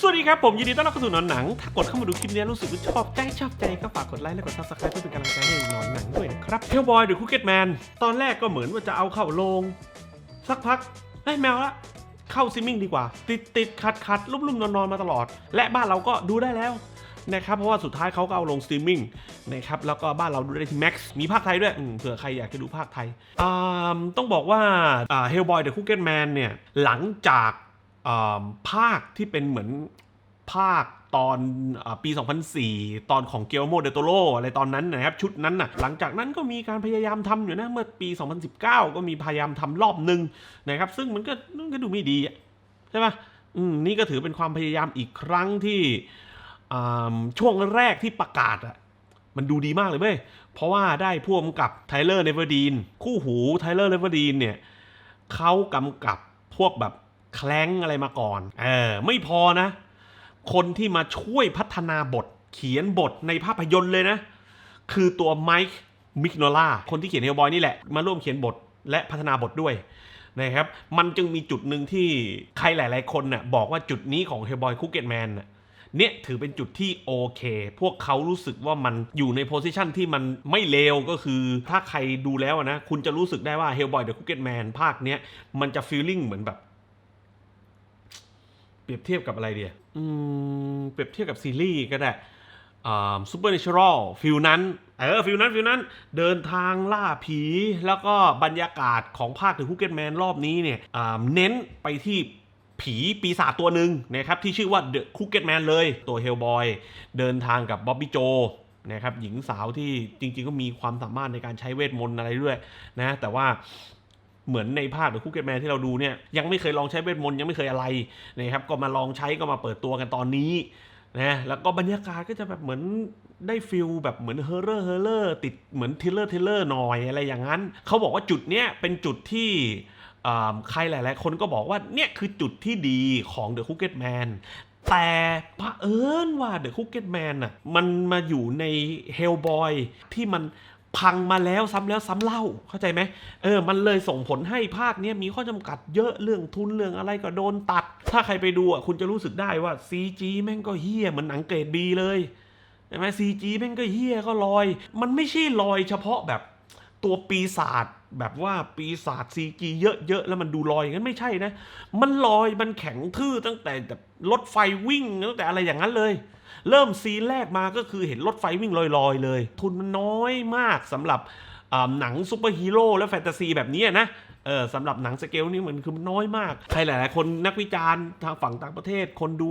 สวัสดีครับ ผมยินดีต้อนรับเข้าสู่หนอนหนัง ถ้ากดเข้ามาดูคลิปนี้รู้สึกว่าชอบใจชอบใจก็ฝากกดไลค์และกดซับสไครป์เพื่อเป็นกำลังใจให้หนอนหนังด้วยนะครับเฮลบอยหรือคุกเก็ตแมนตอนแรกก็เหมือนว่าจะเอาเข้าโรงสักพักเฮ้ยแมวละเข้าซิมมิ่งดีกว่า ติดติดขัดขัดลุ่มลุ่มนอนนอนมาตลอด และบ้านเราก็ดูได้แล้วนะครับเพราะว่าสุดท้ายเขาก็เอาลงสตรีมมิ่งนะครับแล้วก็บ้านเราดูได้ที่ Max มีภาคไทยด้วยเผื่อใครอยากจะดูภาคไทยต้องบอกว่าเฮลบอยเดอะคุกเก็ตแมนเนี่ยหลังจาก ภาคที่เป็นเหมือนภาคตอนอปี 2004 ตอนของเกลโมเดโตโรอะไรตอนนั้นนะครับ ชุดนั้นน่ะหลังจากนั้นก็มีการพยายามทำอยู่นะ เมื่อปี 2019 ก็มีพยายามทำรอบหนึ่งนะครับ ซึ่งมันก็มันก็ดูไม่ดีใช่ปะอืมนี่ก็ถือเป็นความพยายามอีกครั้งที่ช่วงแรกที่ประกาศอะมันดูดีมากเลยเว้ย เพราะว่าได้พ่วงกับไทเลอร์เนเวอร์ดีนคู่หูไทเลอร์เนเวอร์ดีนเนี่ยเขากำกับพวกแบบ แคล้งอะไรมาก่อนเออไม่พอนะ คนที่มาช่วยพัฒนาบท เขียนบทในภาพยนตร์เลยนะ คือตัวไมค์มิกโนล่าคนที่เขียนเฮลบอยนี่แหละ มาร่วมเขียนบทและพัฒนาบทด้วยนะครับ มันจึงมีจุดหนึ่งที่ใครหลาย ๆ คนน่ะบอกว่าจุดนี้ของเฮลบอยคุกเก็ตแมนน่ะเนี่ยถือเป็นจุดที่โอเค พวกเขารู้สึกว่ามันอยู่ในโพสิชันที่มันไม่เลวก็คือ ถ้าใครดูแล้วนะ คุณจะรู้สึกได้ว่า Hellboy The Crooked Man ภาคเนี้ย มันจะฟีลลิ่งเหมือนแบบ เปรียบเทียบกับอะไรเดียอืมเปรียบเทียบกับซีรีส์ก็ได้ซูเปอร์เนเชอรัลฟิลนั้น เออฟิลนั้นฟิลนั้นเดินทางล่าผีแล้วก็บรรยากาศของภาค The Crooked Man รอบนี้เนี่ยเน้นไปที่ผีปีศาจตัวหนึ่งนะครับที่ชื่อว่า The Crooked Man เลยตัวเฮลบอยเดินทางกับบ๊อบบี้โจนะครับหญิงสาวที่จริงๆก็มีความสามารถในการใช้เวทมนต์อะไรด้วยนะแต่ว่า เหมือนในภาค The Crooked Man ที่เราดูเนี่ยยังไม่เคยลองใช้เวทมนต์ยังไม่เคยอะไรนะครับก็มาลองใช้ก็มาเปิดตัวกันตอนนี้นะแล้วก็บรรยากาศก็จะแบบเหมือนได้ฟิลแบบเหมือนเฮอร์เรอร์เฮอร์เรอร์ติดเหมือนทิลเลอร์ทิลเลอร์หน่อยอะไรอย่างนั้น เขาบอกว่าจุดเนี้ยเป็นจุดที่ใครหลาย ๆ คนก็บอกว่าเนี่ยคือจุดที่ดีของ The Crooked Man แต่พระเอิญว่า The Crooked Man น่ะมันมาอยู่ใน Hellboy ที่มัน พังมาแล้วซ้ำแล้วซ้ำเล่าเข้าใจไหมเออมันเลยส่งผลให้ภาคเนี้ยมีข้อจำกัดเยอะเรื่องทุนเรื่องอะไรก็โดนตัด ถ้าใครไปดูอะคุณจะรู้สึกได้ว่า CG แม่งก็เฮี้ยเหมือนหนังเกรดบีเลยใช่ไหม CG แม่งก็เฮี้ยก็ลอย มันไม่ใช่ลอยเฉพาะแบบตัวปีศาจแบบว่าปีศาจ CG เยอะๆ แล้วมันดูลอยอย่างนั้นไม่ใช่นะ มันลอยมันแข็งทื่อตั้งแต่แบบรถไฟวิ่งตั้งแต่อะไรอย่างนั้นเลย เริ่มซีนแรกมาก็คือเห็นรถไฟวิ่งลอยๆ เลย ทุนมันน้อยมากสำหรับหนังซูเปอร์ฮีโร่และแฟนตาซีแบบนี้นะเออสำหรับหนังสเกลนี่มันคือมันน้อยมาก ใครหลาย ๆ คนนักวิจารณ์ทางฝั่งต่างประเทศ คนดู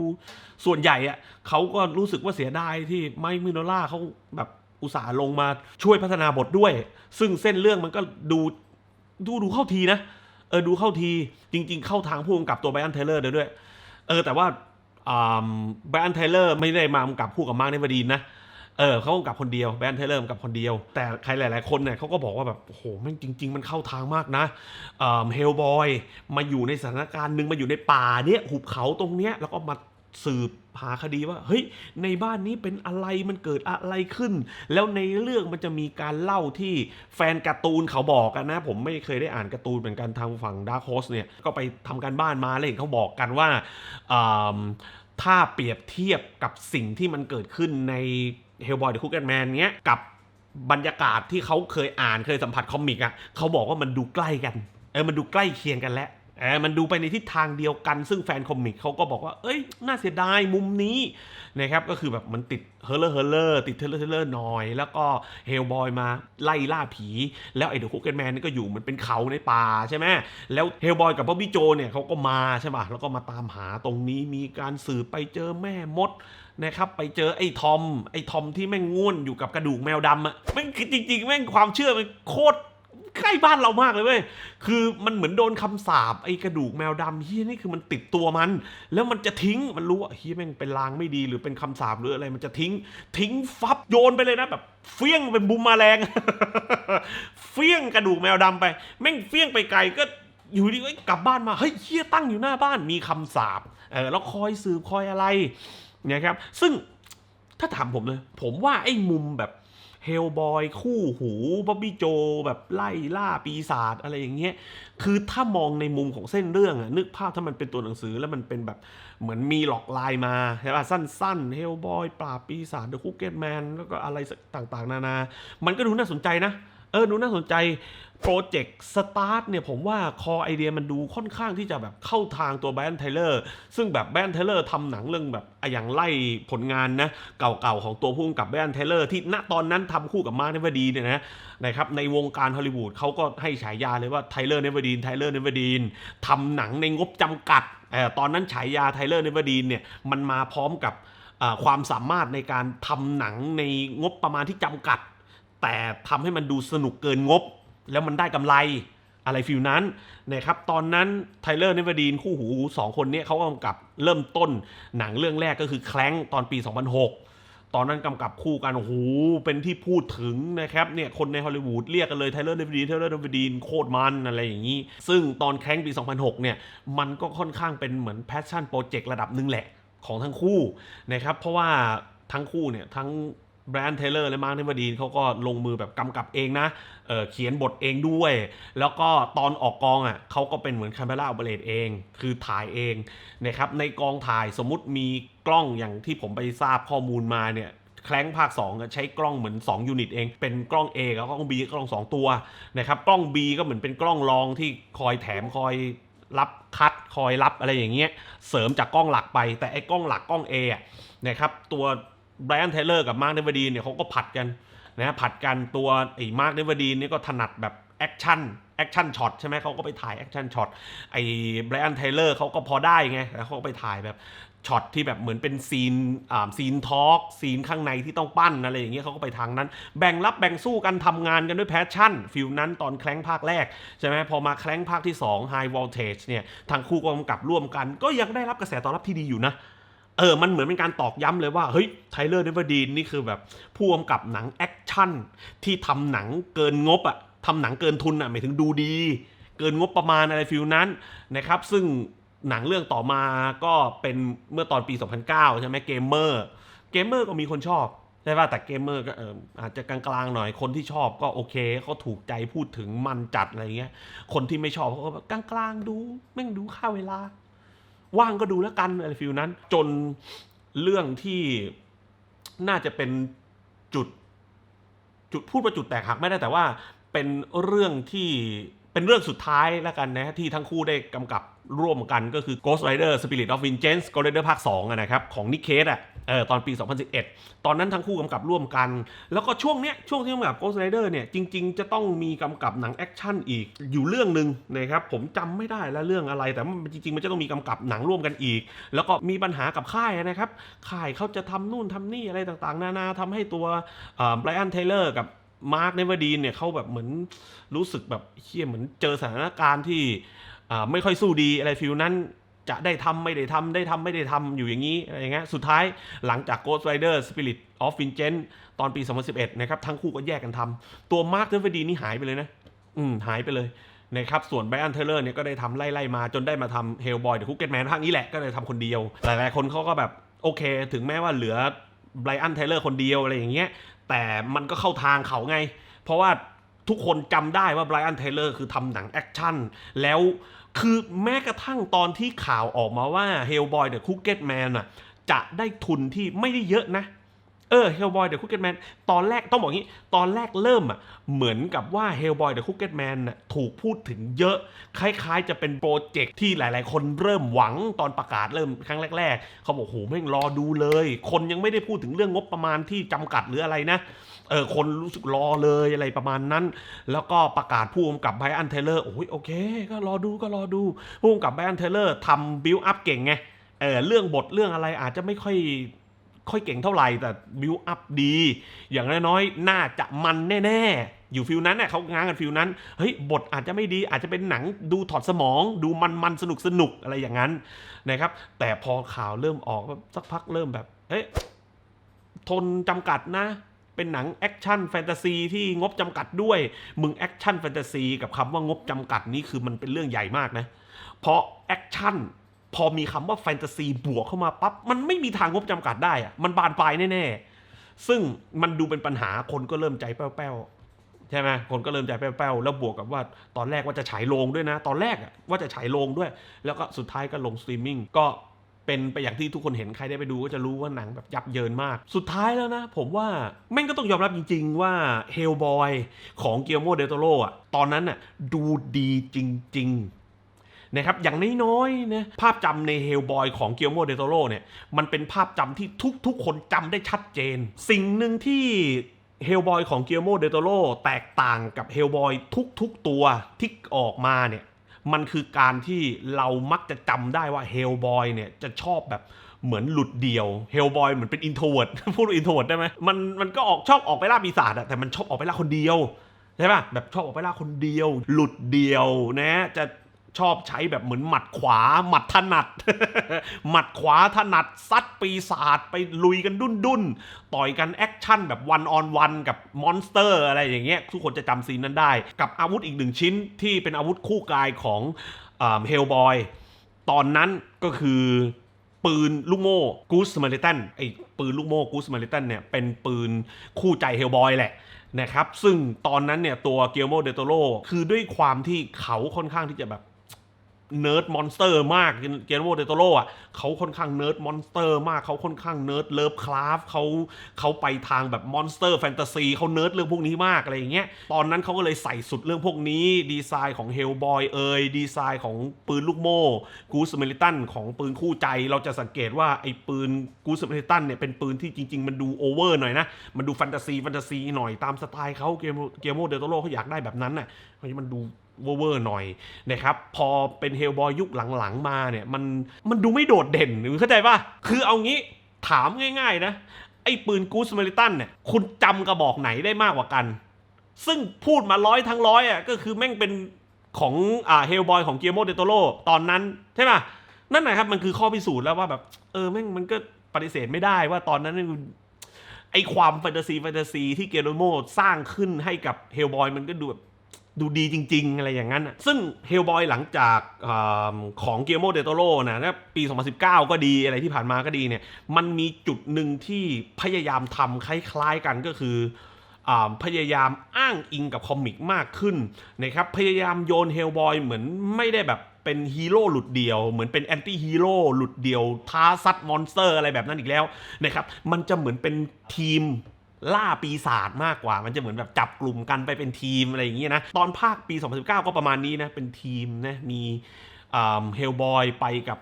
ส่วนใหญ่อะเขาก็รู้สึกว่าเสียดายที่ไมค์มิโนล่าเขาแบบอุตส่าห์ลงมาช่วยพัฒนาบทด้วย ซึ่งเส้นเรื่องมันก็ดูดูดูเข้าทีนะ เออดูเข้าทีจริง ๆ เข้าทางผู้กำกับตัวไบรอันเทเลอร์ด้วย เออแต่ว่า แบรอันไทเลอร์ไม่ได้มากำกับคู่กับมาร์กเนวดีนนะเออเขากำกับคนเดียวแบนเทเลอร์กำกับคนเดียว แต่ใครหลาย ๆ คนเนี่ยเขาก็บอกว่าแบบโอ้โหแม่งจริง ๆ มันเข้าทางมากนะเฮลบอยมาอยู่ในสถานการณ์หนึ่งมาอยู่ในป่าเนี้ยหุบเขาตรงเนี้ยแล้วก็มา สืบหาคดีว่าเฮ้ยในบ้านนี้เป็นอะไรมันเกิดอะไรขึ้น แล้วในเรื่องมันจะมีการเล่าที่แฟนการ์ตูนเขาบอกกันนะ ผมไม่เคยได้อ่านการ์ตูนเหมือนกันทางฝั่งดาร์คโฮสเนี่ยก็ไปทำการบ้านมาแล้วเห็นเขาบอกกันว่าถ้าเปรียบเทียบกับสิ่งที่มันเกิดขึ้นใน Hellboy The Crooked Man เนี้ยกับบรรยากาศที่เขาเคยอ่านเคยสัมผัสคอมิกอะ่ะเขาบอกว่ามันดูใกล้กันเออมันดูใกล้เคียงกันแล้ว ออมันดูไปในทิศทางเดียวกัน ซึ่งแฟนคอมิกเขาก็บอกว่า เอ้ย น่าเสียดายมุมนี้นะครับ ก็คือแบบมันติดเฮอร์เลอร์เฮอร์เลอร์ติดเทเลอร์เทเลอร์หน่อย แล้วก็เฮลบอยมาไล่ล่าผี แล้วไอ้เดอะคุกเกนแมนนี่ก็อยู่เหมันเป็นเขาในป่าใช่ไหมแล้วเฮลบอยกับบ๊อบบี้โจเนี่ยเขาก็มาใช่ป่ะแล้วก็มาตามหาตรงนี้มีการสืบไปเจอแม่มดนะครับไปเจอไอ้ทอมไอ้ทอมที่แม่งง่วนอยู่กับกระดูกแมวดำอะแม่งคือจริงๆแม่งความเชื่อมันโคตร ใกล้บ้านเรามากเลยเว้ย คือมันเหมือนโดนคำสาปไอ้กระดูกแมวดำเฮียนี่คือมันติดตัวมัน แล้วมันจะทิ้งมันรู้ว่าเฮียแม่งเป็นลางไม่ดีหรือเป็นคำสาปหรืออะไรมันจะทิ้ง ทิ้งฟับโยนไปเลยนะแบบเฟี้ยงเป็นบุมมาแรงเฟี้ยงกระดูกแมวดำไป แม่งเฟี้ยงไปไกลก็อยู่ดีก็กลับบ้านมาเฮ้ยเฮียตั้งอยู่หน้าบ้านมีคำสาปเออแล้วคอยสืบคอยอะไรนะครับ ซึ่งถ้าถามผมเลยผมว่าไอ้มุมแบบ เฮลบอยคู่หูบ๊อบบี้โจ แบบไล่ล่าปีศาจอะไรอย่างเงี้ย คือถ้ามองในมุมของเส้นเรื่องอะนึกภาพถ้ามันเป็นตัวหนังสือแล้วมันเป็นแบบเหมือนมีหลอกลายมาใช่ป่ะสั้นๆเฮลบอยปราบปีศาจเดอะคุกเก็ตแมนแล้วก็อะไรต่างๆ นานา มันก็ดูน่าสนใจนะ เออดูน่าสนใจโปรเจกต์สตาร์ทเนี่ยผมว่าคอไอเดียมันดูค่อนข้างที่จะแบบเข้าทางตัวแบรนด์ไทเลอร์ซึ่งแบบแบรนด์ไทเลอร์ทำหนังเรื่องแบบอย่างไล่ผลงานนะเก่าๆของตัวผู้กำกับแบรนด์ไทเลอร์ที่ณตอนนั้นทำคู่กับมาร์คเนวดีเนี่ยนะนะครับในวงการฮอลลีวูดเขาก็ให้ฉายาเลยว่าไทเลอร์เนวดีนไทเลอร์เนวดีนทำหนังในงบจำกัดอตอนนั้นฉายาไทเลอร์เนวดีนเนี่ยมันมาพร้อมกับความสามารถในการทำหนังในงบประมาณที่จำกัด แต่ทำให้มันดูสนุกเกินงบ แล้วมันได้กำไรอะไรฟิลนั้นนะครับตอนนั้นไทเลอร์เนวดีนคู่หูสองคนเนี้เขากำกับเริ่มต้นหนังเรื่องแรกก็คือแคลงตอนปี 2006 ตอนนั้นกำกับคู่กันโอ้โหเป็นที่พูดถึงนะครับเนี่ยคนในฮอลลีวูดเรียกกันเลยไทเลอร์เนวดีนไทเลอร์เนวดีนโคตรมันอะไรอย่างนี้ ซึ่งตอนแคลงปี 2006 เนี่ยมันก็ค่อนข้างเป็นเหมือนแพชชั่นโปรเจกต์ระดับหนึ่งแหละของทั้งคู่นะครับเพราะว่าทั้งคู่เนี่ยทั้ง แบรนด์เทเลอร์และมาร์คเนวดีนเขาก็ลงมือแบบกำกับเองนะเเขียนบทเองด้วย แล้วก็ตอนออกกองอะเขาก็เป็นเหมือนคาเม r ่าอ p เปเรตเอง คือถ่ายเองนะครับในกองถ่ายสมมุติมีกล้องอย่างที่ผมไปทราบข้อมูลมาเนี่ยแคลงภาค2อะใช้กล้องเหมือน 2 ยูนิตเอง เป็นกล้อง A กับกล้อง B กล้อง 2 ตัวนะครับกล้อง B ก็เหมือนเป็นกล้องรองที่คอยแถมคอยรับคัดคอยรับอะไรอย่างเงี้ยเสริมจากกล้องหลักไป แต่ไอ้กล้องหลักกล้อง A อะนะครับตัว ไบรอันเทเลอร์กับมาร์คเดวดีเนี่ยเขาก็ผัดกันนะผัดกันตัวไอ้มาร์คเนวดีนี่ก็ถนัดแบบแอคชั่นแอคชั่นช็อตใช่ไหมเขาก็ไปถ่ายแอคชั่นช็อตไอ้ไบรอันไทเลอร์เขาก็พอได้ไงแล้วเขาก็ไปถ่ายแบบช็อตที่แบบเหมือนเป็นซีนอ่าซีนทอล์กซีนข้างในที่ต้องปั้นอะไรอย่างเงี้ยเขาก็ไปทางนั้น แบ่งรับแบ่งสู้กันทำงานกันด้วยแพชชั่นฟิลนั้นตอนแคลงภาคแรก ใช่ไหมพอมาแคลงภาคที่ 2 High Voltage เนี่ยทางคู่กำกับร่วมกัน ก็ยังได้รับกระแสตอบรับที่ดีอยู่นะ เออ มันเหมือนเป็นการตอกย้ำเลยว่า เฮ้ย ไทเลอร์เนวดีนนี่คือแบบผู้กำกับหนังแอคชั่นที่ทำหนังเกินงบอะทำหนังเกินทุนอะหมายถึงดูดี เกินงบประมาณอะไรฟิลนั้นนะครับ ซึ่งหนังเรื่องต่อมาก็เป็นเมื่อตอนปี 2009 ใช่ไหมเกมเมอร์ เกมเมอร์ก็มีคนชอบใช่ป่ะแต่เกมเมอร์ก็เอออาจจะกลางๆหน่อยคนที่ชอบก็โอเคเขาถูกใจพูดถึงมันจัดอะไรเงี้ย คนที่ไม่ชอบเขาก็แบบกลางๆดูแม่งดูค่าเวลา ว่างก็ดูแล้วกันอะไรฟิลนั้น จนเรื่องที่น่าจะเป็นจุด จุดพูดว่าจุดแตกหักไม่ได้แต่ว่าเป็นเรื่องที่ เป็นเรื่องสุดท้ายแล้วกันนะที่ทั้งคู่ได้กำกับร่วมกันก็คือ Ghost Rider Spirit of Vengeance Ghost Rider ภาค2อะนะครับของนิ k เคสอะเออตอนปี 2011 ตอนนั้นทั้งคู่กำกับร่วมกัน แล้วก็ช่วงเนี้ยช่วงที่กำกับ Ghost Rider เนี่ยจริง ๆ จะต้องมีกำกับหนังแอคชั่นอีกอยู่เรื่องหนึ่งนะครับผมจำไม่ได้แล้วเรื่องอะไร แต่มันจริง ๆ มันจะต้องมีกำกับหนังร่วมกันอีก แล้วก็มีปัญหากับค่ายนะครับค่ายเขาจะทำนู่นทำนี่อะไรต่างๆ นานาทำให้ตัวไบรอันเทเลอร์กับ มาร์คเนเวอร์ดีนเนี่ยเขาแบบเหมือนรู้สึกแบบเฮียเหมือนเจอสถานการณ์ที่ไม่ค่อยสู้ดีอะไรฟิลนั้นจะได้ทำไม่ได้ทำได้ทำไม่ได้ทำอยู่อย่างนี้อะไรอย่างเงี้ยสุดท้ายหลังจาก Ghost Rider Spirit of Vengeance ตอนปี 2011 นะครับ ทั้งคู่ก็แยกกันทำตัวมาร์คเนเวอร์ดีนนี่หายไปเลยนะ อืมหายไปเลยนะครับส่วนไบรอันเทเลอร์เนี่ยก็ได้ทำไล่ๆมาจนได้มาทำเฮลบอยเดอะคุกเก็ตแมนภาคนี้แหละก็เลยทำคนเดียว หลายๆคนเขาก็แบบโอเค ถึงแม้ว่าเหลือไบรอันเทเลอร์คนเดียวอะไรอย่างเงี้ย แต่มันก็เข้าทางเขาไง เพราะว่าทุกคนจำได้ว่าไบรอันเทเลอร์คือทำหนังแอคชั่น แล้วคือแม้กระทั่งตอนที่ข่าวออกมาว่า Hellboy the Crooked Man อะจะได้ทุนที่ไม่ได้เยอะนะ เออ Hellboy the Crooked Man ตอนแรกต้องบอกงี้ ตอนแรกเริ่มอะเหมือนกับว่า Hellboy the Crooked Man น่ะถูกพูดถึงเยอะ คล้ายๆ จะเป็นโปรเจกต์ที่หลายๆ คนเริ่มหวังตอนประกาศเริ่มครั้งแรก ๆ เขาบอกโหแม่งรอดูเลย คนยังไม่ได้พูดถึงเรื่องงบประมาณที่จำกัดหรืออะไรนะเออคนรู้สึกรอเลยอะไรประมาณนั้น แล้วก็ประกาศผู้กำกับไบอันเทเลอร์โอ้ยโอเค ก็รอดูก็รอดูผู้กำกับไบอันเทเลอร์ทำบิวอัพเก่งไงเออเรื่องบทเรื่องอะไรอาจจะไม่ค่อย ค่อยเก่งเท่าไหร่แต่บิวอัพดี อย่างน้อยๆน่าจะมันแน่ๆ อยู่ฟิลนั้นเน่ยเขาง้างกันฟิลนั้นเฮ้ยบทอาจจะไม่ดีอาจจะเป็นหนังดูถอดสมอง ดูมันๆสนุกสนุกอะไรอย่างนั้นนะครับ แต่พอข่าวเริ่มออกสักพักเริ่มแบบเอ๊ะทนจำกัดนะเป็นหนังแอคชั่นแฟนตาซีที่งบจำกัดด้วย มึงแอคชั่นแฟนตาซีกับคำว่างบจำกัดนี่คือมันเป็นเรื่องใหญ่มากนะ เพราะแอคชั่น พอมีคำว่าแฟนตาซีบวกเข้ามาปั๊บมันไม่มีทางงบจำกัดได้อะมันบานปลายแน่ๆ ซึ่งมันดูเป็นปัญหาคนก็เริ่มใจแป้วๆใช่ไหมคนก็เริ่มใจแป้วๆแล้วบวกกับว่าตอนแรกว่าจะฉายโรงด้วยนะ ตอนแรกอะว่าจะฉายโรงด้วย แล้วก็สุดท้ายก็ลงสตรีมมิ่งก็เป็นไปอย่างที่ทุกคนเห็นใครได้ไปดูก็จะรู้ว่าหนังแบบยับเยินมาก สุดท้ายแล้วนะ ผมว่าแม่งก็ต้องยอมรับจริง ๆ ว่า Hellboy ของเกียร์โมเดโตโรอะตอนนั้นน่ะดูดีจริง ๆ นะครับอย่างน้อยๆนะภาพจำใน Hellboy ของเกียร์โมเดโตโรเนี่ยมันเป็นภาพจำที่ทุกๆ คนจำได้ชัดเจน สิ่งหนึ่งที่ Hellboy ของเกียร์โมเดโตโรแตกต่างกับ Hellboy ทุกๆตัวที่ออกมาเนี่ยมันคือการที่เรามักจะจำได้ว่า Hellboy เนี่ยจะชอบแบบเหมือนหลุดเดียว Hellboy เหมือนเป็น introvert พูดว่า introvert ได้ไหมมันมันก็ออกชอบออกไปล่าปีศาจอะแต่มันชอบออกไปล่าคนเดียวใช่ป่ะแบบชอบออกไปล่าคนเดียว หลุดเดียวนะจะ ชอบใช้แบบเหมือนหมัดขวา หมัดถนัด หมัดขวาถนัดซัดปีศาจไปลุยกันดุนดุนต่อยกันแอคชั่นแบบวันออนวันกับมอนสเตอร์อะไรอย่างเงี้ยทุกคนจะจำซีนนั้นได้ กับอาวุธอีกหนึ่งชิ้นที่เป็นอาวุธคู่กายของเฮลบอยตอนนั้นก็คือปืนลูกโม่กูสมาริตันไอ้ปืนลูกโม่กูสมาริตันเนี่ยเป็นปืนคู่ใจเฮลบอยแหละนะครับ ซึ่งตอนนั้นเนี่ยตัวเกียโมเดโตโรคือด้วยความที่เขาค่อนข้างที่จะแบบ เนิร์ดมอนสเตอร์มากเกนโมเดโตโรอะเขาค่อนข้างเนิร์ดมอนสเตอร์มากเขาค่อนข้างเนิร์ดเลิฟคราฟเขาเขาไปทางแบบมอนสเตอร์แฟนตาซีเขาเนิร์ดเรื่องพวกนี้มากอะไรอย่างเงี้ยตอนนั้นเขาก็เลยใส่สุดเรื่องพวกนี้ ดีไซน์ของเฮลบอยเอยดีไซน์ของปืนลูกโม่กูสเมลิตันของปืนคู่ใจเราจะสังเกตว่าไอ้ปืนกูสเมลิตันเนี่ยเป็นปืนที่จริง ๆ มันดูโอเวอร์หน่อยนะมันดูแฟนตาซีแฟนตาซีหน่อยตามสไตล์เขาเกมเกมโมเดโตโรเขาอยากได้แบบนั้นน่ะเพราะฉะนั้นมันดูเวอร์หน่อยนะครับพอเป็นเฮลบอยยุคหลังๆมาเนี่ยมันมันดูไม่โดดเด่นหรือเข้าใจป่ะคือเอางี้ถามง่ายๆนะ ไอ้ปืนกูสเมริตันเนี่ยคุณจำกระบอกไหนได้มากกว่ากัน ซึ่งพูดมาร้อยทั้งร้อยอะก็คือแม่งเป็นของอ่าเฮลบอยของเกียร์โมเดโตโรตอนนั้นใช่ป่ะนั่นนะครับมันคือข้อพิสูจน์แล้วว่าแบบเออแม่งมันก็ปฏิเสธไม่ได้ว่าตอนนั้นมันไอความแฟนตาซีแฟนตาซีที่เกโรโมสร้างขึ้นให้กับเฮลบอยมันก็ดูแบบ ดูดีจริง ๆ อะไรอย่างนั้นนะซึ่งเฮลบอยหลังจากอของเกียร์โมเดโตโรนะนะปี 2019 ก็ดีอะไรที่ผ่านมาก็ดีเนี่ย มันมีจุดหนึ่งที่พยายามทำคล้าย ๆ กันก็คือพยายามอ้างอิงกับคอมิกมากขึ้นนะครับ พยายามโยนเฮลบอยเหมือนไม่ได้แบบเป็นฮีโร่หลุดเดียว เหมือนเป็นแอนตี้ฮีโร่หลุดเดียวท้าซัดมอนสเตอร์อะไรแบบนั้นอีกแล้วนะครับ มันจะเหมือนเป็นทีม ล่าปีศาจมากกว่า มันจะเหมือนแบบจับกลุ่มกันไปเป็นทีมอะไรอย่างเงี้ยนะ ตอนภาคปี 2019 ก็ประมาณนี้นะ เป็นทีมนะ มีเฮลบอยไปกับ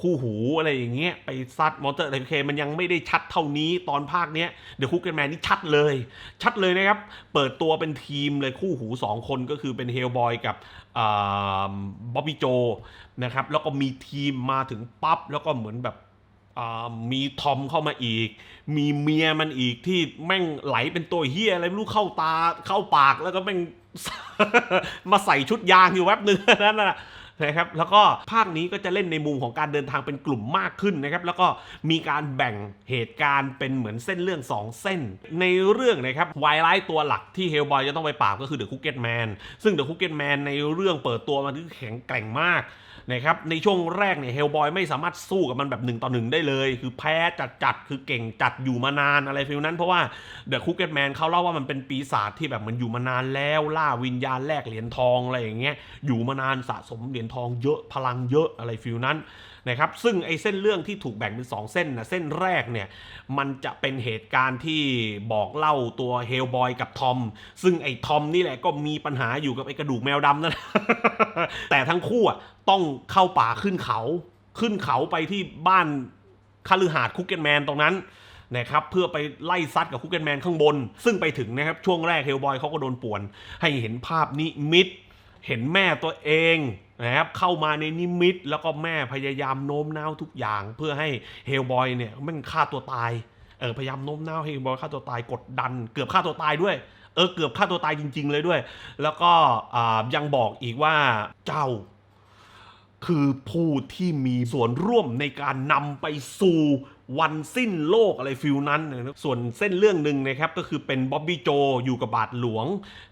คู่หูอะไรอย่างเงี้ย ไปซัดมอเตอร์โอเคมันยังไม่ได้ชัดเท่านี้ตอนภาคเนี้ยเดอะคุกเกนแมนนี่ชัดเลย ชัดเลยนะครับ เปิดตัวเป็นทีมเลยคู่หู 2 คนก็คือเป็นเฮลบอยกับบ๊อบบี้โจนะครับ แล้วก็มีทีมมาถึงปั๊บแล้วก็เหมือนแบบ มีทอมเข้ามาอีก มีเมียมันอีกที่แม่งไหลเป็นตัวเฮียอะไรไม่รู้เข้าตาเข้าปากแล้วก็แม่งมาใส่ชุดยางอยู่แวบหนึ่งนั่นน่ะนะครับแล้วก็ภาคนี้ก็จะเล่นในมุมของการเดินทางเป็นกลุ่มมากขึ้นนะครับแล้วก็มีการแบ่งเหตุการณ์เป็นเหมือนเส้นเรื่อง 2 เส้น ในเรื่องนะครับวายไลท์ตัวหลักที่เฮลบอยจะต้องไปปราบก็คือเดอะคุกเก็ตแมนซึ่งเดอะคุกเก็ตแมนในเรื่องเปิดตัวมันคือแข็งแกร่งมาก นะครับในช่วงแรกเนี่ยเฮลบอยไม่สามารถสู้กับมันแบบหนึ่งต่อหนึ่งได้เลย คือแพ้จัดจัดๆคือเก่งจัดอยู่มานานอะไรฟิลนั้น เพราะว่าเดอะคุกเก็ตแมนเขาเล่าว่ามันเป็นปีศาจที่แบบมันอยู่มานานแล้วล่าวิญญาณแลกเหรียญทองอะไรอย่างเงี้ยอยู่มานานสะสมเหรียญทองเยอะพลังเยอะอะไรฟิลนั้น นะครับซึ่งไอ้เส้นเรื่องที่ถูกแบ่งเป็น 2 เส้นนะเส้นแรกเนี่ยมันจะเป็นเหตุการณ์ที่บอกเล่าตัวเฮลบอยกับทอมซึ่งไอ้ทอมนี่แหละก็มีปัญหาอยู่กับไอ้กระดูกแมวดำนั่นแต่ทั้งคู่อะต้องเข้าป่าขึ้นเขา ขึ้นเขาไปที่บ้านคาลือหาดคุกเกนแมนตรงนั้นนะครับเพื่อไปไล่ซัดกับคุกเกนแมนข้างบน ซึ่งไปถึงนะครับช่วงแรกเฮลบอยเขาก็โดนป่วน ให้เห็นภาพนิมิต เห็นแม่ตัวเอง นะครับเข้ามาในนิมิต แล้วก็แม่พยายามโน้มน้าวทุกอย่าง เพื่อให้เฮลบอยเนี่ยมันฆ่าตัวตายเออพยายามโน้มน้าวให้เฮลบอยฆ่าตัวตายกดดัน เกือบฆ่าตัวตายด้วยเออเกือบฆ่าตัวตายจริง ๆ เลยด้วย แล้วก็ยังบอกอีกว่าเจ้า คือผู้ที่มีส่วนร่วมในการนำไปสู่ วันสิ้นโลกอะไรฟิลนั้นนะครับส่วนเส้นเรื่องหนึ่งนะครับก็คือเป็นบ๊อบบี้โจอยู่กับบาทหลวง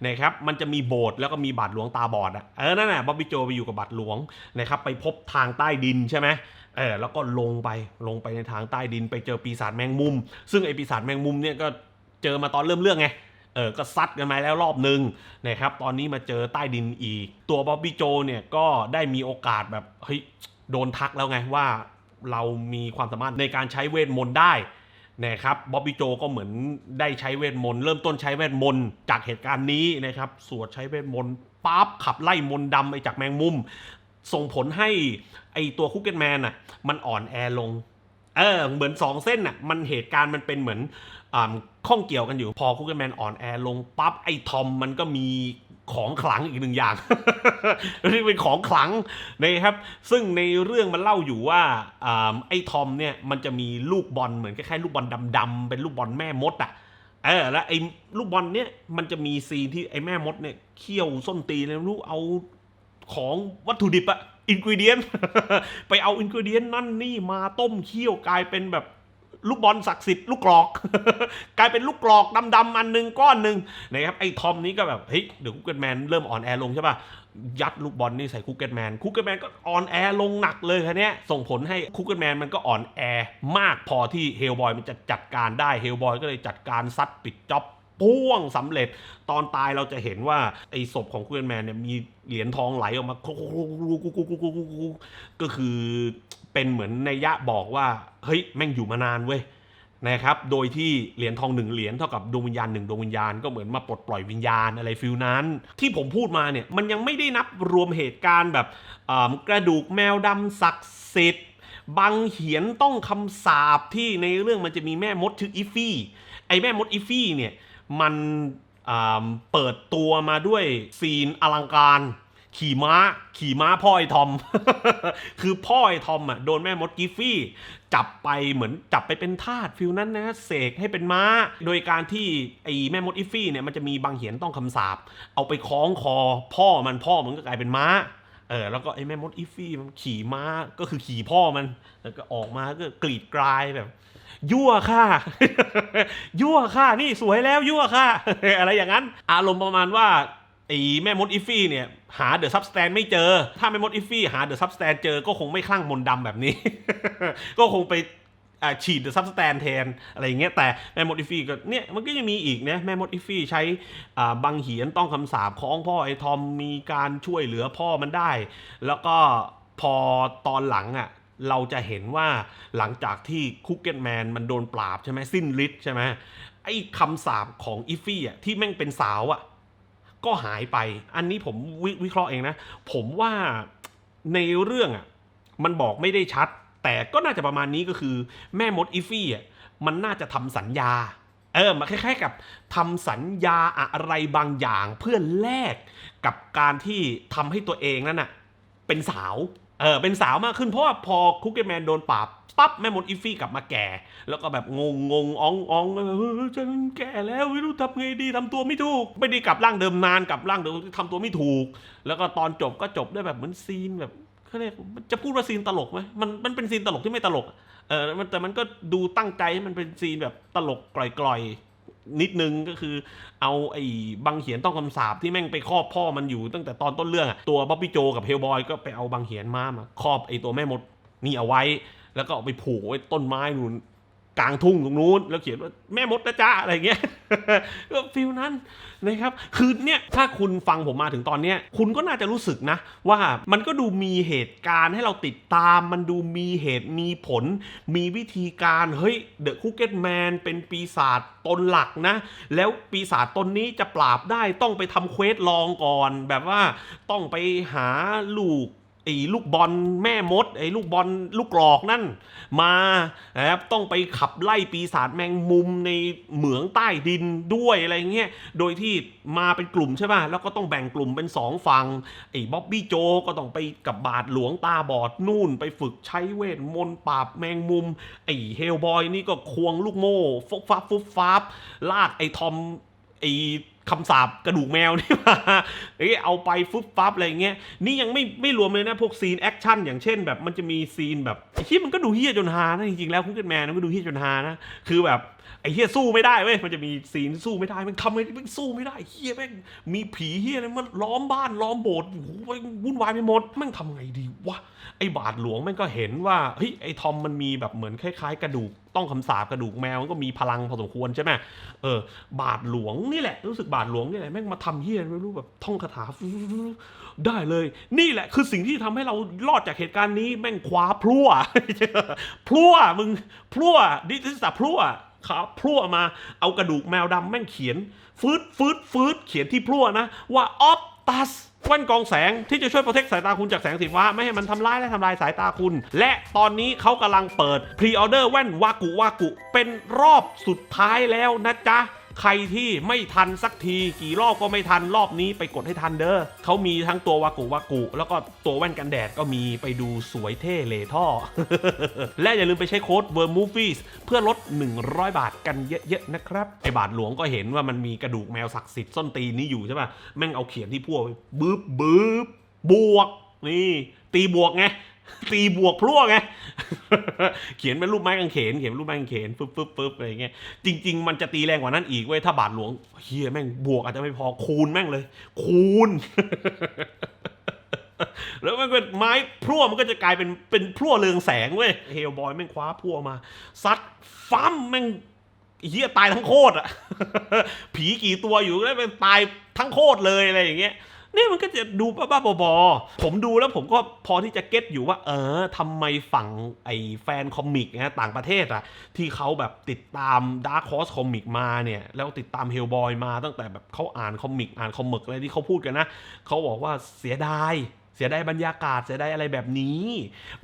นะครับมันจะมีโบสถ์แล้วก็มีบาทหลวงตาบอดอะเออนั่นแหละบ๊อบบี้โจไปอยู่กับบาทหลวงนะครับไปพบทางใต้ดินใช่ไหมเออแล้วก็ลงไปลงไปในทางใต้ดินไปเจอปีศาจแมงมุม ซึ่งไอปีศาจแมงมุมเนี่ยก็เจอมาตอนเริ่มเรื่องไงเออก็ซัดกันมาแล้วรอบหนึ่งนะครับ ตอนนี้มาเจอใต้ดินอีก ตัวบ๊อบบี้โจเนี่ยก็ได้มีโอกาสแบบเฮ้ยโดนทักแล้วไงว่า เรามีความสามารถในการใช้เวทมนต์ได้นะครับบ๊อบบี้โจก็เหมือนได้ใช้เวทมนต์เริ่มต้นใช้เวทมนต์จากเหตุการณ์นี้นะครับสวดใช้เวทมนต์ปั๊บขับไล่มนต์ดำไปจากแมงมุม ส่งผลให้ไอตัวคุกเก็ตแมนอะมันอ่อนแอลงเออเหมือนสองเส้นอะมันเหตุการณ์มันเป็นเหมือนอ่าข้องเกี่ยวกันอยู่พอคุกเกตแมนอ่อนแอลงปั๊บไอ้ทอมมันก็มี ของขลังอีกหนึ่งอย่างนี่เป็นของขลังนะครับ ซึ่งในเรื่องมันเล่าอยู่ว่าอไอ้ทอมเนี่ยมันจะมีลูกบอลเหมือนคล้ายๆลูกบอลดำๆเป็นลูกบอลแม่มดอะเออแล้วไอ้ลูกบอลเนี่ยมันจะมีซีนที่ไอ้แม่มดเนี่ยเคี่ยวส้นตีนแล้วรู้เอาของวัตถุดิบอะอินกิเดียนไปเอาอินกิเดียนนั่นนี่มาต้มเคี่ยวกลายเป็นแบบ ลูกบอลศักดิ์สิทธิ์ลูกกรอก กลายเป็นลูกกรอกดำๆอันหนึ่งก้อนหนึ่งนะครับไอ้ทอมนี้ก็แบบเฮ้ยเดี๋ยวคุกเก็ตแมนเริ่มอ่อนแอลงใช่ป่ะยัดลูกบอลนี่ใส่คุกเก็ตแมนคุกเก็ตแมนก็อ่อนแอลงหนักเลยคันนี้ยส่งผลให้คุกเก็ตแมนมันก็อ่อนแอมากพอที่เฮลบอยมันจะจัดการได้เฮลบอยก็เลยจัดการซัดปิดจ็อบพ่วงสำเร็จตอนตายเราจะเห็นว่าไอ้ศพของคุกเก็ตแมนเนี่ยมีเหรียญทองไหลออกมาก็คือ เป็นเหมือนในยยะบอกว่า เฮ้ยแม่งอยู่มานานเว้ยนะครับ โดยที่เหรียญทองหนึ่งเหรียญเท่ากับดวงวิญญาณหนึ่งดวงวิญญาณก็เหมือนมาปลดปล่อยวิญญาณอะไรฟิลนั้น ที่ผมพูดมาเนี่ยมันยังไม่ได้นับรวมเหตุการณ์แบบกระดูกแมวดำศักดิ์สิทธิ์บังเหียนต้องคำสาปที่ในเรื่องมันจะมีแม่มดชื่ออีฟี่ไอแม่มดอีฟี่เนี่ยมันเปิดตัวมาด้วยซีนอลังการ ขี่ม้า ขี่ม้าพ่อไอ้ทอม คือพ่อไอ้ทอมอะโดนแม่มดกิฟฟี่ จับไปเหมือนจับไปเป็นทาสฟิลนั้นนะเสกให้เป็นม้า โดยการที่ไอ้แม่มดอิฟฟี่เนี่ยมันจะมีบางเหียนต้องคำสาปเอาไปคล้องคอ พ่อมันพ่อมันก็กลายเป็นม้าเออแล้วก็ไอ้แม่มดอิฟฟี่มันขี่ม้าก็คือขี่พ่อมัน แล้วก็ออกมาก็กรีดกรายแบบ ยั่วค่ะ ยั่วค่ะนี่สวยแล้วยั่วค่ะ อะไรอย่างนั้น อารมณ์ประมาณว่า ไอ้แม่มดอิฟฟี่เนี่ยหาเดอะซับสแตนไม่เจอ ถ้าแม่มดอิฟฟี่หาเดอะซับสแตนเจอก็คงไม่คลั่งมนต์ดำแบบนี้ ก็คงไปฉีดเดอะซับสแตนแทนอะไรอย่างเงี้ยแต่แม่มดอิฟฟี่ก็เนี่ยมันก็ยังมีอีกนะแม่มดอิฟฟี่ใช้บังเหียนต้องคำสาปของพ่อไอ้ทอมมีการช่วยเหลือพ่อมันได้ แล้วก็พอตอนหลังอะเราจะเห็นว่าหลังจากที่คุกเก็ตแมนมันโดนปราบใช่ไหมสิ้นฤทธิ์ใช่ไหมไอ้คำสาปของอีฟี่อะที่แม่งเป็นสาวอะ ก็หายไป อันนี้ผมววิเคราะห์เองนะ ผมว่าในเรื่องอะมันบอกไม่ได้ชัด แต่ก็น่าจะประมาณนี้ก็คือแม่มดอีฟี่อะมันน่าจะทำสัญญา เออมาคล้ายๆกับทำสัญญาอะไรบางอย่างเพื่อแลกกับการที่ทำให้ตัวเองนั่นน่ะเป็นสาว เออเป็นสาวมากขึ้นเพราะว่าพอคุกเก็ตแมนโดนปราบปั๊บแม่มดอีฟี่กลับมาแก่ แล้วก็แบบงงงงอองอองเออฉันแก่แล้วไม่รู้ทำไงดีทำตัวไม่ถูก ไม่ได้กลับร่างเดิมนานกลับร่างเดิมทำตัวไม่ถูก แล้วก็ตอนจบก็จบด้วยแบบเหมือนซีนแบบเขาเรียกจะพูดว่าซีนตลกไหมมันมันเป็นซีนตลกที่ไม่ตลกเออแต่มันก็ดูตั้งใจให้มันเป็นซีนแบบตลกกล่อยๆ นิดนึงก็คือเอาไอ้บังเหียนต้องคำสาปที่แม่งไปครอบพ่อมันอยู่ตั้งแต่ตอนต้นเรื่องอะตัวบ๊อบบี้โจกับเฮลบอยก็ไปเอาบังเหียนมามาครอบไอ้ตัวแม่มดนี่เอาไว้ แล้วก็เอาไปผูกไว้ต้นไม้นู่น กลางทุ่งตรงนู้นแล้วเขียนว่าแม่มดนะจ๊ะอะไรเงี้ยก็ฟิลนั้นนะครับคือเนี่ยถ้าคุณฟังผมมาถึงตอนเนี้ยคุณก็น่าจะรู้สึกนะ ว่ามันก็ดูมีเหตุการณ์ให้เราติดตาม มันดูมีเหตุมีผล มีวิธีการเฮ้ยเดอะคุกเก็ตแมนเป็นปีศาจตนหลักนะ แล้วปีศาจตนนี้จะปราบได้ต้องไปทำเควสลองก่อน แบบว่าต้องไปหาลูก ไอ้ลูกบอลแม่มดไอ้ลูกบอลลูกกรอกนั่น มานะครับต้องไปขับไล่ปีศาจแมงมุมในเหมืองใต้ดินด้วยอะไรเงี้ยโดยที่มาเป็นกลุ่มใช่ป่ะแล้วก็ต้องแบ่งกลุ่มเป็นสองฝั่งไอ้บ๊อบบี้โจก็ต้องไปกับบาทหลวงตาบอดนู่น ไปฝึกใช้เวทมนต์ปราบแมงมุม ไอ้เฮลบอยนี่ก็ควงลูกโม่ฟุบฟับฟุบฟับลากไอ้ทอม ไอ้คำสาปกระดูกแมวนี่มาเอ้ยเอาไปฟึบฟับอะไรเงี้ย นี่ยังไม่ไม่รวมเลยนะพวกซีนแอคชั่นอย่างเช่นแบบมันจะมีซีนแบบไอ้ที่มันก็ดูเฮี้ยจนฮานะจริงๆแล้วคุณเกิดแมนมันก็ดูเฮี้ยจนฮานะ คือแบบ ไอ้เฮี้ยสู้ไม่ได้เว้ยมันจะมีซีนสู้ไม่ได้มันทำอะไรที่มันสู้ไม่ได้เฮี้ยแม่งมีผีเฮี้ยอะไรมันล้อมบ้านล้อมโบสถ์โอ้โหม่งวุ่นวายไปหมดแม่งทำไงดีวะไอ้บาทหลวงแม่งก็เห็นว่าเฮ้ยไอ้ทอมมันมีแบบเหมือนคล้าย ๆ กระดูกต้องคำสาปกระดูกแมวมันก็มีพลังพอสมควรใช่ไหมเออ บาทหลวงนี่แหละ รู้สึกบาทหลวงนี่แหละแม่งมาทำเฮี้ยไม่รู้แบบท่องคาถาได้เลย นี่แหละคือสิ่งที่ทำให้เรารอดจากเหตุการณ์นี้แม่งคว้าพลั่วพลั่วมึงพลั่วดิสสับพลั่ว ขาพลั่วมา เอากระดูกแมวดำแม่งเขียน ฟืดฟืดฟืดเขียนที่พลั่วนะ ว่าออฟตัสแว่นกองแสงที่จะช่วยโปรเทคสายตาคุณจากแสงสีฟ้าไม่ให้มันทำร้ายและทำลายสายตาคุณ และตอนนี้เขากำลังเปิดพรีออเดอร์แว่นวากุวากุเป็นรอบสุดท้ายแล้วนะจ๊ะ ใครที่ไม่ทันสักทีกี่รอบก็ไม่ทันรอบนี้ไปกดให้ทันเด้อเขามีทั้งตัววากุวากุแล้วก็ตัวแว่นกันแดดก็มีไปดูสวยเท่เลท่อ และอย่าลืมไปใช้โค้ด w o r m o v i e s เพื่อลด 100 บาทกันเยอะๆนะครับ ไอบาทหลวงก็เห็นว่ามันมีกระดูกแมวศักดิ์สิทธิ์ส้นตีนนี้อยู่ใช่ป่ะแม่งเอาเขียนที่พวกบึ๊บบึ๊บบวกนี่ ตีบวกไง ตีบวกพลั่วไง เขียนเป็นรูปไม้กางเขน เขียนเป็นรูปไม้กางเขนปึ๊บปึ๊บปึ๊บอะไรเงี้ย จริง ๆ มันจะตีแรงกว่านั้นอีกเว้ย ถ้าบาทหลวงเฮียแม่งบวกอาจจะไม่พอคูณแม่งเลย คูณ แล้วมันก็ไม้พลั่วมันก็จะกลายเป็นเป็นพลั่วเรืองแสงเว้ย เฮลบอยแม่งคว้าพลั่วมา ซัดฟัมแม่งเฮียตายทั้งโคตรอะ ผีกี่ตัวอยู่แล้วเป็นตายทั้งโคตรเลยอะไรอย่างเงี้ย นี่มันก็จะดูบ้าๆบอๆผมดูแล้วผมก็พอที่จะเก็ตอยู่ว่า เออทำไมฝั่งไอ้แฟนคอมิกนะต่างประเทศอะที่เขาแบบติดตามดาร์ค o อสคอมิกมาเนี่ย แล้วติดตามเฮลบอยมาตั้งแต่แบบเขาอ่านคอมิกอ่านคอมิกอะไรที่เขาพูดกันนะเขาบอกว่าเสียดายเสียดายบรรยากาศเสียดายอะไรแบบนี้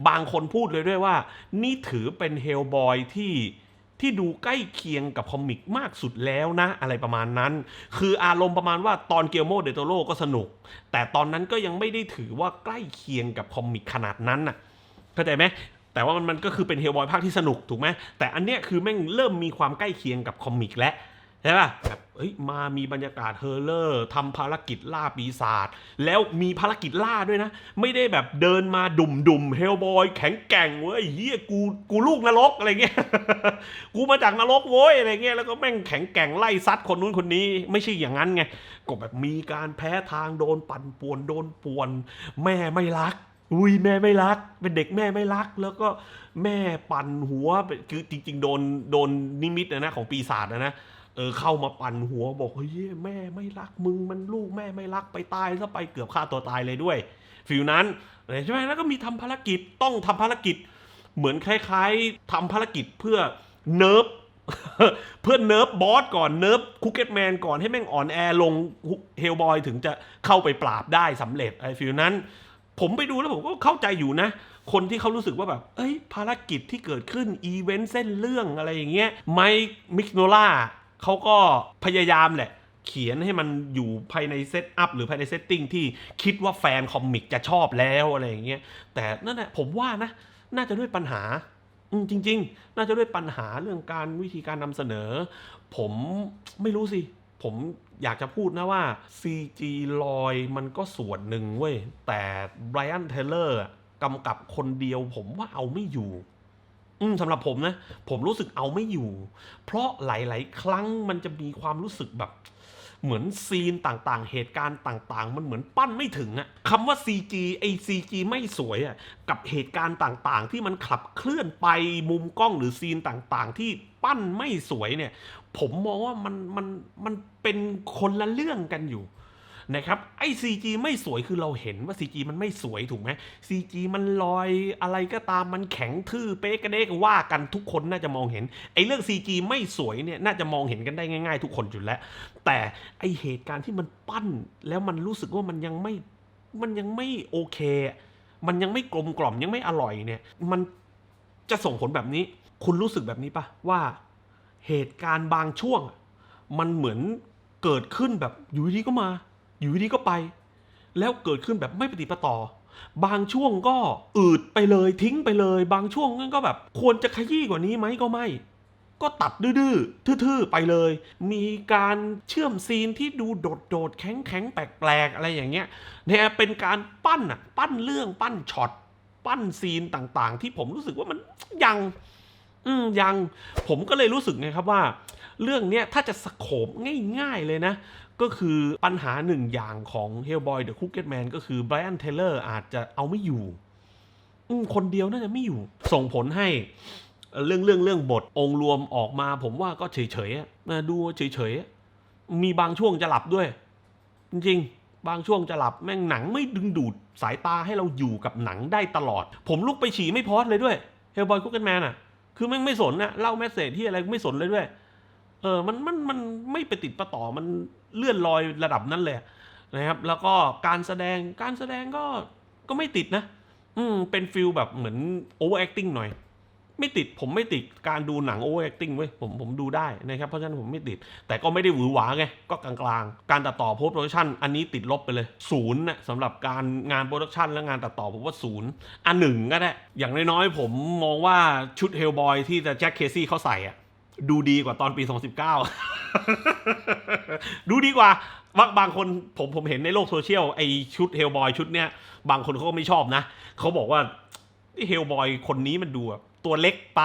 บางคนพูดเลยด้วยว่า นี่ถือเป็นเฮลบอยที่ ที่ดูใกล้เคียงกับคอมิกมากสุดแล้วนะ อะไรประมาณนั้น คืออารมณ์ประมาณว่าตอนเกียโมเดโตโรก็สนุก แต่ตอนนั้นก็ยังไม่ได้ถือว่าใกล้เคียงกับคอมิกขนาดนั้นน่ะเข้าใจไหมแต่ว่ามันก็คือเป็นเฮลบอยภาคที่สนุกถูกไหมแต่อันเนี้ยคือแม่งเริ่มมีความใกล้เคียงกับคอมิกแล้ว ช่ป่ะแบบเฮ้ยมามีบรรยากาศเฮอร์เลอร์ทำภารกิจล่าปีศาจแล้วมีภารกิจล่าด้วยนะ ไม่ได้แบบเดินมาดุ่มดุมเฮลบอยแข็งแกร่งเว้ยเฮียกูกูลูกนรกอะไรเงี้ยกูมาจากนรกโว้ยอะไรเงี้ยแล้วก็แม่งแข็งแกร่งไล่ซัดคนนู้นคนนี้ ไม่ใช่อย่างนั้นไงก็แบบมีการแพ้ทางโดนปั่นป่วนโดนป่วน แม่ไม่รักอุ้ยแม่ไม่รัก เป็นเด็กแม่ไม่รัก แล้วก็แม่ปั่นหัวคือจริง ๆ โดนโดนนิมิตนะนะของปีศาจนะนะ เออเข้ามาปั่นหัวบอกเฮ้ยแม่ไม่รักมึงมันลูกแม่ไม่รักไปตายซะไปเกือบฆ่าตัวตายเลยด้วยฟิลนั้นใช่ไหมแล้วก็มีทำภารกิจต้องทำภารกิจ เหมือนคล้ายๆทำภารกิจเพื่อเนิร์ฟเพื่อเนิร์ฟบอสก่อนเนิร์ฟคุกเก็ตแมนก่อนให้แม่งอ่อนแอลงเฮลบอยถึงจะเข้าไปปราบได้สำเร็จไอ้ฟิลนั้น ผมไปดูแล้วผมก็เข้าใจอยู่นะ คนที่เขารู้สึกว่าแบบ เอ้ยภารกิจที่เกิดขึ้นอีเวนต์เส้นเรื่องอะไรอย่างเงี้ยไมค์มิกโนล่า เขาก็พยายามแหละ เขียนให้มันอยู่ภายในเซตอัพหรือภายในเซตติ้งที่คิดว่าแฟนคอมิกจะชอบแล้วอะไรอย่างเงี้ยแต่นั่นแหละผมว่านะ น่าจะด้วยปัญหาจริง ๆ น่าจะด้วยปัญหาเรื่องการวิธีการนำเสนอ ผมไม่รู้สิ ผมอยากจะพูดนะว่า CG ลอยมันก็ส่วนหนึ่งเว้ย แต่ไบรอันเทเลอร์กำกับคนเดียวผมว่าเอาไม่อยู่ อืมสำหรับผมนะ ผมรู้สึกเอาไม่อยู่ เพราะหลาย ๆ ครั้งมันจะมีความรู้สึกแบบ เหมือนซีนต่างๆ เหตุการณ์ต่างๆ มันเหมือนปั้นไม่ถึงอะคำว่า CG ไอ CG ไม่สวยอะกับเหตุการณ์ต่างๆ ที่มันขับเคลื่อนไปมุมกล้องหรือซีนต่างๆ ที่ปั้นไม่สวยเนี่ย ผมมองว่ามันมันมันเป็นคนละเรื่องกันอยู่ นะครับไอ้ CG ไม่สวยคือเราเห็นว่า CG มันไม่สวยถูกไหม CG มันลอยอะไรก็ตามมันแข็งทื่อเป๊ะกระเดกว่ากันทุกคนน่าจะมองเห็นไอ้เรื่อง CG ไม่สวยเนี่ยน่าจะมองเห็นกันได้ง่าย ๆ ทุกคนอยู่แล้ว แต่ไอ้เหตุการณ์ที่มันปั้นแล้วมันรู้สึกว่ามันยังไม่มันยังไม่โอเค มันยังไม่กลมกล่อมยังไม่อร่อยเนี่ยมันจะส่งผลแบบนี้ คุณรู้สึกแบบนี้ปะว่าเหตุการณ์บางช่วง มันเหมือนเกิดขึ้นแบบอยู่ดีๆก็มา อยู่ดีก็ไป แล้วเกิดขึ้นแบบไม่ปฏิปต่อ บางช่วงก็อืดไปเลยทิ้งไปเลย บางช่วงก็แบบควรจะขยี้กว่านี้ไหมก็ไม่ ก็ตัดดื้อๆทื่อๆไปเลย มีการเชื่อมซีนที่ดูโดดๆแข็งๆแปลกๆอะไรอย่างเงี้ยเนี่ยเป็นการปั้นอะปั้นเรื่องปั้นช็อตปั้นซีนต่างๆ ที่ผมรู้สึกว่ามันยัง อืมยัง ผมก็เลยรู้สึกไงครับว่า เรื่องเนี้ยถ้าจะสโคบง่าย ๆ เลยนะ ก็คือปัญหาหนึ่งอย่างของ Hellboy The Crooked Man ก็คือ Brian Taylor อาจจะเอาไม่อยู่อืมคนเดียวน่าจะไม่อยู่ ส่งผลให้เรื่องเรื่องเรื่องบทองรวมออกมา ผมว่าก็เฉยๆอะนะดูเฉยๆอะมีบางช่วงจะหลับด้วย จริงบางช่วงจะหลับแม่งหนังไม่ดึงดูดสายตาให้เราอยู่กับหนังได้ตลอด ผมลุกไปฉี่ไม่พอดเลยด้วย Hellboy Crooked Man อะ คือแม่งไม่สนนะเล่าแมสเซจที่อะไรไม่สนเลยด้วย เออมันมันมันไม่ไปติดประต่อมันเลื่อนลอยระดับนั้นเลยนะครับ แล้วก็การแสดงการแสดงก็ก็ไม่ติดนะ อืมเป็นฟิลแบบเหมือนโอเวอร์แอคติ้งหน่อย ไม่ติดผมไม่ติดการดูหนังโอเวอร์แอคติ้งเว้ยผมผมดูได้นะครับเพราะฉะนั้นผมไม่ติด แต่ก็ไม่ได้หวือหวาไงก็กลางๆ การตัดต่อโพสต์โปรดักชันอันนี้ติดลบไปเลยศูนย์นะสำหรับการงานโปรดักชันและงานตัดต่อผมว่าศูนย์อันหนึ่งก็ได้อย่างน้อยๆผมมองว่าชุดเฮลบอยที่จะแจ็คเคซี่เขาใส่อะ ดูดีกว่าตอนปี 2019 ดูดีกว่าบางบางคนผมผมเห็นในโลกโซเชียลไอชุดเฮลบอยชุดเนี้ยบางคนเขาก็ไม่ชอบนะ เขาบอกว่าเฮลบอยคนนี้มันดูแบบตัวเล็กไป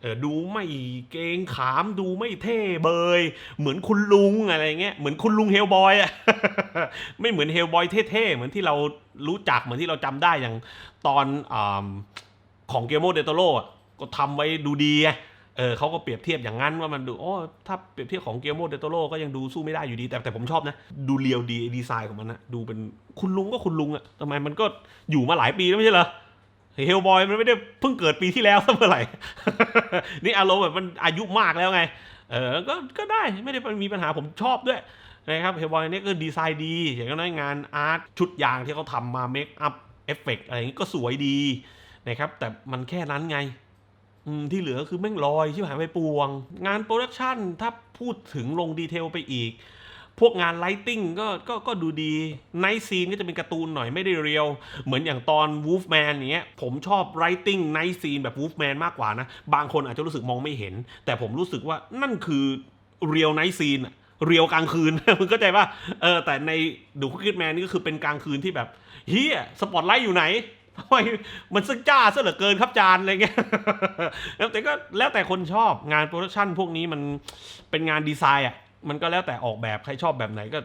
เออดูไม่เกงขามดูไม่เท่เบย เหมือนคุณลุงอะไรเงี้ยเหมือนคุณลุงเฮลบอยอะไม่เหมือนเฮลบอยเท่ๆเหมือนที่เรารู้จักเหมือนที่เราจำได้อย่างตอนอของเกมโมเดโตโร่ก็ทำไว้ดูดีไง เออเขาก็เปรียบเทียบอย่างนั้นว่ามันดูโอ้ถ้าเปรียบเทียบของเกมโมเดโตโรก็ยังดูสู้ไม่ได้อยู่ดี แต่แต่ผมชอบนะ ดูเรียวดีดีไซน์ของมันนะดูเป็นคุณลุงก็คุณลุงอะทำไมมันก็อยู่มาหลายปีแล้วไม่ใช่เหรอเฮลบอยมันไม่ได้เพิ่งเกิดปีที่แล้วเมื่อไหร่ นี่อารมณ์แบบมันอายุมากแล้วไง เออ ก็ ก็ได้ ไม่ได้มีปัญหาผมชอบด้วยนะครับเฮลบอยนี่ก็ดีไซน์ดี อย่างน้อยงานอาร์ตชุดยางที่เขาทำมาเมคอัพเอฟเฟกอะไรอย่างนี้ก็สวยดีนะครับ แต่มันแค่นั้นไง อืมที่เหลือคือแม่งลอยชิบหายไปปวง งานโปรดักชันถ้าพูดถึงลงดีเทลไปอีก พวกงานไลติ้งก็ก็ก็ดูดีไนซีนก็จะเป็นการ์ตูนหน่อยไม่ได้เรียว เหมือนอย่างตอน Wolfman เนี้ยผมชอบไรติ้งไนซีนแบบ Wolfman มากกว่านะ บางคนอาจจะรู้สึกมองไม่เห็น แต่ผมรู้สึกว่านั่นคือเรียวไนซีนเรียวกลางคืน มึงเข้าใจป่ะเออแต่ในดูคุกกี้แมนนี่ก็คือเป็นกลางคืนที่แบบเฮียสปอตไลท์อยู่ไหน ทำไมมันซึ่งจ้าซะเหลือเกินครับจานอะไรเงี้ยแล้วแต่ก็แล้วแต่คนชอบงานโปรดักชันพวกนี้มันเป็นงานดีไซน์อะมันก็แล้วแต่ออกแบบใครชอบแบบไหนก็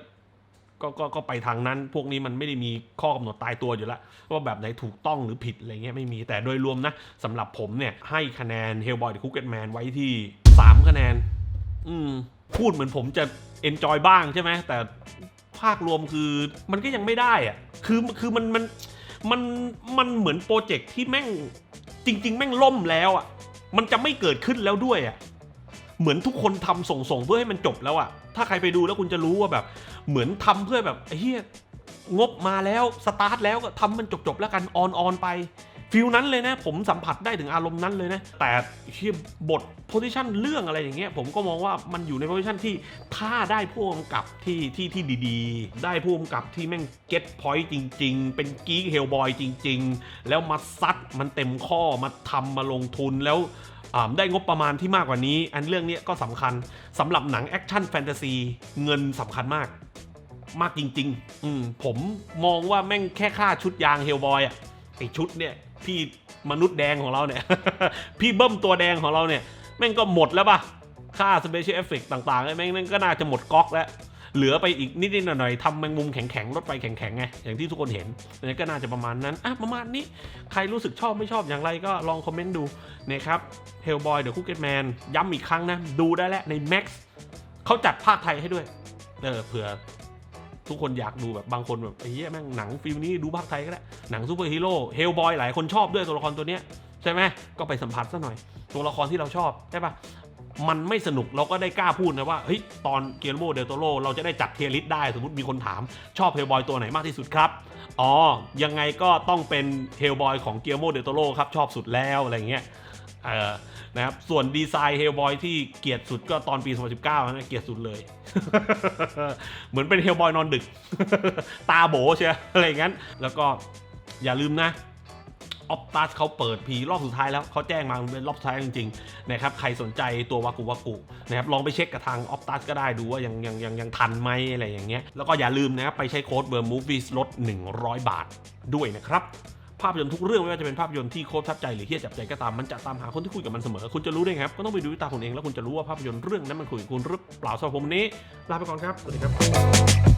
ก็ก็ก็ไปทางนั้น พวกนี้มันไม่ได้มีข้อกำหนดตายตัวอยู่แล้วว่าแบบไหนถูกต้องหรือผิดอะไรเงี้ยไม่มีแต่โดยรวมนะสำหรับผมเนี่ย ให้คะแนน Hellboy The Crooked Man ไว้ที่ 3 คะแนน อืม พูดเหมือนผมจะ enjoy บ้างใช่ไหมแต่ภาครวมคือมันก็ยังไม่ได้อะคือคือมันมัน มันมันเหมือนโปรเจกต์ที่แม่งจริง ๆ แม่งล่มแล้วอะ มันจะไม่เกิดขึ้นแล้วด้วยอะเหมือนทุกคนทำส่งๆเพื่อให้มันจบแล้วอะถ้าใครไปดูแล้วคุณจะรู้ว่าแบบ เหมือนทำเพื่อแบบเฮียงบมาแล้วสตาร์ทแล้วก็ทำมันจบๆแล้วกันออนออนไป ฟิลนั้นเลยนะ ผมสัมผัสได้ถึงอารมณ์นั้นเลยนะ แต่เฮียบทโพซิชันเรื่องอะไรอย่างเงี้ยผมก็มองว่ามันอยู่ในโพซิชันที่ถ้าได้ผู้กำกับที่ที่ที่ดีๆ ได้ผู้กำกับที่แม่งเก็ตพอยต์จริง ๆ เป็นกีกเฮลบอยจริง ๆ แล้วมาซัดมันเต็มข้อมาทำมาลงทุนแล้วได้งบประมาณที่มากกว่านี้ อันเรื่องเนี้ยก็สำคัญสำหรับหนังแอคชั่นแฟนตาซีเงินสำคัญมาก มากจริง ๆ อืมผมมองว่าแม่งแค่ค่าชุดยางเฮลบอยอะไอชุดเนี่ย พี่มนุษย์แดงของเราเนี่ย พี่เบิ้มตัวแดงของเราเนี่ย แม่งก็หมดแล้วป่ะ ค่าสเปเชียลเอฟเฟกต่างๆแม่งแม่งก็น่าจะหมดก๊อกแล้ว เหลือไปอีกนิดๆหน่อยๆทำแมงมุมแข็งๆรถไฟแข็งๆไง อย่างที่ทุกคนเห็นนนี้ก็น่าจะประมาณนั้น อะ ประมาณนี้ ใครรู้สึกชอบไม่ชอบอย่างไรก็ลองคอมเมนต์ดูนะครับ Hellboy The Crooked Man ย้ำอีกครั้งนะ ดูได้แล้วใน Max เขาจัดภาคไทยให้ด้วย เออเผื่อ ทุกคนอยากดูแบบบางคนแบบไอ้เหี้ยแม่งหนังฟิลนี้ดูภาคไทยก็ได้หนังซูเปอร์ฮีโร่เฮลบอยหลายคนชอบด้วยตัวละครตัวเนี้ยใช่ไหมก็ไปสัมผัสซะหน่อย ตัวละครที่เราชอบใช่ปะมันไม่สนุกเราก็ได้กล้าพูดนะว่าเฮ้ยตอนเกียร์โมเดลโตโรเราจะได้จัดเทียริสได้สมมติมีคนถามชอบเฮลบอยตัวไหนมากที่สุดครับอ๋อยังไงก็ต้องเป็นเฮลบอยของเกียร์โมเดลโตโรครับชอบสุดแล้วอะไรเงี้ย เออนะครับ ส่วนดีไซน์เฮลบอยที่เกียดสุดก็ตอนปี 2019นะเกลียดสุดเลย เหมือนเป็นเฮลบอยนอนดึก ตาโบใช่ไหมอะไรอย่างนั้น แล้วก็อย่าลืมนะออฟตัสเขาเปิดพีรอบสุดท้ายแล้วเขาแจ้งมาเป็นรอบสุดท้ายจริงๆนะครับใครสนใจตัววากุวากุนะครับลองไปเช็คกับทางออฟตัสก็ได้ดูว่ายังยังยังยังทันไหมอะไรอย่างเงี้ยแล้วก็อย่าลืมนะครับไปใช้โค้ดเบอร์มูฟวี่ลด100 บาทด้วยนะครับ ภาพยนตร์ทุกเรื่องไม่ว่าจะเป็นภาพยนตร์ที่โคตรทับใจหรือเฮี้ยจับใจก็ตามมันจะตามหาคนที่คุยกับมันเสมอคุณจะรู้ได้ไงครับก็ต้องไปดูด้วยตาคุณเองแล้วคุณจะรู้ว่าภาพยนตร์เรื่องนั้นมันคุยกับคุณหรือเปล่าสำหรับผมวันนี้ลาไปก่อนครับสวัสดีครับ